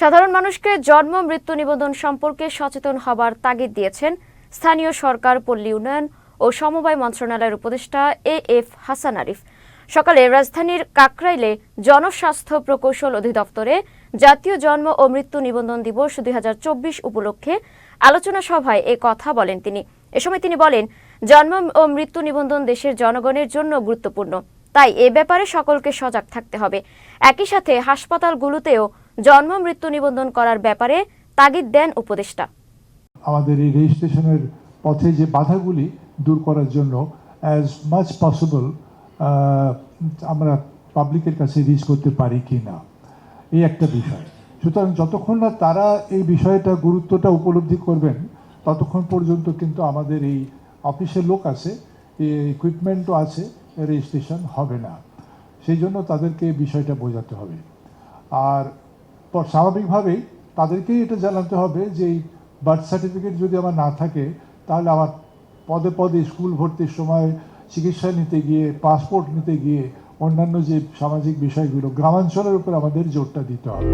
সাধারণ মানুষকে জন্ম, মৃত্যু নিবন্ধন সম্পর্কে সচেতন হবার তাগিদ দিয়েছেন স্থানীয় সরকার, পল্লী উন্নয়ন ও সমবায় মন্ত্রণালয়ের উপদেষ্টা এ এফ হাসান আরিফ। সকালে রাজধানীর কাকরাইলে জনস্বাস্থ্য প্রকৌশল অধিদপ্তরে জাতীয় জন্ম ও মৃত্যু নিবন্ধন দিবস দুই হাজার চব্বিশ উপলক্ষে আলোচনা সভায় এ কথা বলেন তিনি। এ সময় তিনি বলেন, জন্ম ও মৃত্যু নিবন্ধন দেশের জনগণের জন্য গুরুত্বপূর্ণ। তাই এ ব্যাপারে সকলকে সজাগ থাকতে হবে। একই সাথে হাসপাতালগুলোতেও জন্ম, মৃত্যু নিবন্ধন করার ব্যাপারে তাগিদ দেন উপদেষ্টা। আমাদের এই রেজিস্ট্রেশনের পথে যে বাধাগুলি দূর করার জন্য অ্যাজ মাচ পসিবল আমরা পাবলিকের কাছে রিচ করতে পারি কি না এই একটা বিষয়। সুতরাং যতক্ষণ না তারা এই বিষয়টা, গুরুত্বটা উপলব্ধি করবেন, ততক্ষণ পর্যন্ত কিন্তু আমাদের এই অফিসের লোক আছে ইকুইপমেন্টও আছে রেজিস্ট্রেশন হবে না। সেই জন্য তাদেরকে বিষয়টা বোঝাতে হবে। আর স্বাভাবিকভাবেই তাদেরকেই এটা জানাতে হবে যে এই বার্থ সার্টিফিকেট যদি আমার না থাকে, তাহলে আমার পদে পদে স্কুল ভর্তির সময় চিকিৎসা নিতে গিয়ে, পাসপোর্ট নিতে গিয়ে অন্যান্য যে সামাজিক বিষয়গুলো, গ্রামাঞ্চলের উপর আমাদের জোরটা দিতে হবে।